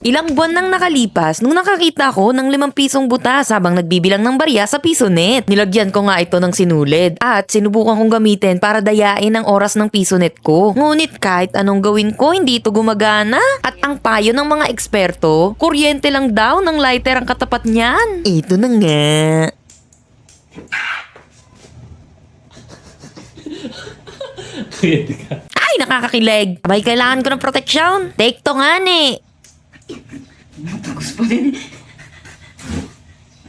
Ilang buwan nang nakalipas nung nakakita ko ng limang pisong butas habang nagbibilang ng barya sa piso net. Nilagyan ko nga ito ng sinulid at sinubukan kong gamitin para dayain ang oras ng piso net ko. Ngunit kahit anong gawin ko, hindi ito gumagana. At ang payo ng mga eksperto, kuryente lang daw ng lighter ang katapat niyan. Ito na nga. Kuryente ka. Ay, nakakakilig. Abay, kailangan ko ng proteksyon. Take to nga ni. Tapos pa din.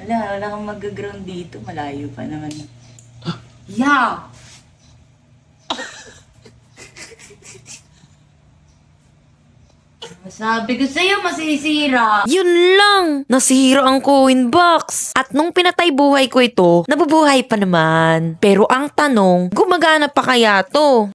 Wala, wala kang mag-ground dito. Malayo pa naman. Yeah! Sabi ko sa'yo, masisira. Yun lang, nasira ang coin box. At nung pinatay buhay ko ito, nabubuhay pa naman. Pero ang tanong, gumagana pa kaya to?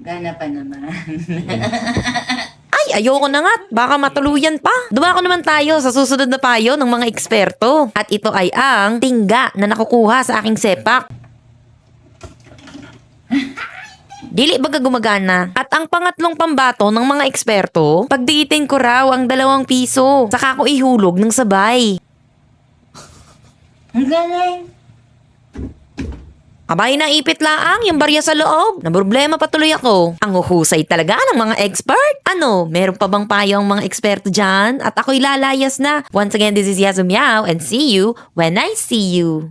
Gana pa naman. Ay, ayoko na nga. Baka matuluyan pa. Dumako naman tayo sa susunod na payo ng mga eksperto. At ito ay ang tingga na nakukuha sa aking sepak. Dili baga gumagana. At ang pangatlong pambato ng mga eksperto, pagdiitin ko raw ang dalawang piso. Saka ko ihulog ng sabay. Ang galing. Abay na ipit laang yung barya sa loob. Na problema patuloy ako. Ang uhusay talaga ng mga expert. Ano, meron pa bang payo ang mga eksperto dyan? At ako'y lalayas na. Once again, this is Yasu Meow and see you when I see you.